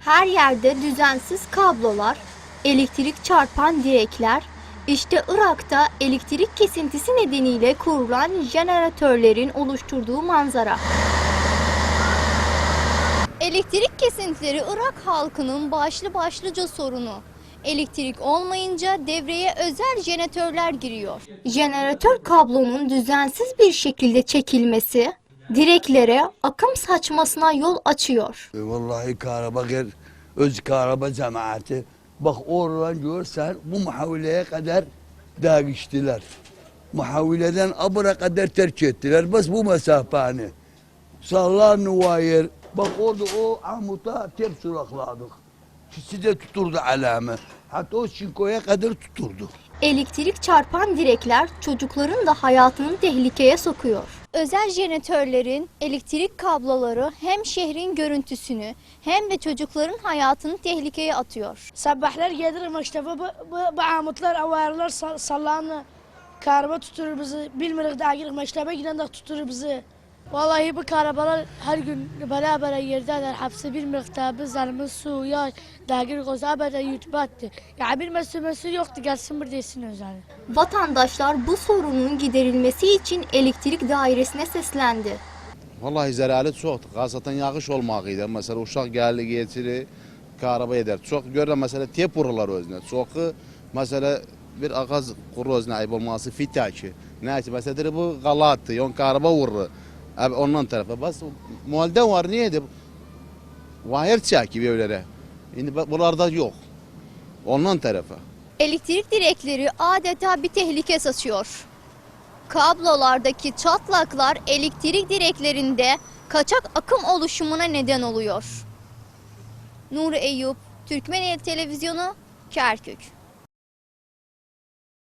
Her yerde düzensiz kablolar, elektrik çarpan direkler, işte Irak'ta elektrik kesintisi nedeniyle kurulan jeneratörlerin oluşturduğu manzara. Elektrik kesintileri Irak halkının başlı başlıca sorunu. Elektrik olmayınca devreye özel jeneratörler giriyor. Jeneratör kablonun düzensiz bir şekilde çekilmesi direklere akım saçmasına yol açıyor. E, Vallahi Karabakır öz Karaba cemaati bak oradan görsen bu muhavileye kadar dağıştılar. Muhavileden abura kadar terk ettiler. Bas bu mesafeni. Sallar nuvayir. Bak orada o amuta tep surakladık. İkisi de tuturdu alamı. Hatta o çinkoya kadar tuturdu. Elektrik çarpan direkler çocukların da hayatını tehlikeye sokuyor. Özel jeneratörlerin elektrik kabloları hem şehrin görüntüsünü hem de çocukların hayatını tehlikeye atıyor. Sabahlar gelir mektebe bu, bu, bu amutlar, avarlar sal- sallanı. Karaba tuturur bizi. Bilmirik daha girik mektebe giden de tuturur bizi. Vallahi bu karabalar her gün bela yerdeler. Hepsi bir miktabı zalımı su, yaş, daha girik o zaman da YouTube attı. Ya bir mesulmesi yoktu gelsin bir desin özel. Vatandaşlar bu sorunun giderilmesi için elektrik dairesine seslendi. Vallahi zərəli çoxdur. Xassatan yağış olmağı idi. Məsələn, uşaq gəlir, getirir, araba edər. Çox görürəm məsələ tep vururlar özünə. Çoxu məsələ bir ağac quru özünə ayıb olması fitə ki. Nəysə məsələ deyir, bu qalatdır, yon araba vurur. Abi ondan tərəfə. Bas muhaldə var, niyedir? Wire çəkib evlərə. İndi bu- bunlarda yox. Ondan tərəfə. Elektrik direkleri adeta bir tehlike saçıyor. Kablolardaki çatlaklar elektrik direklerinde kaçak akım oluşumuna neden oluyor. Nuri Eyüp, Türkmeneli Televizyonu, Kerkük.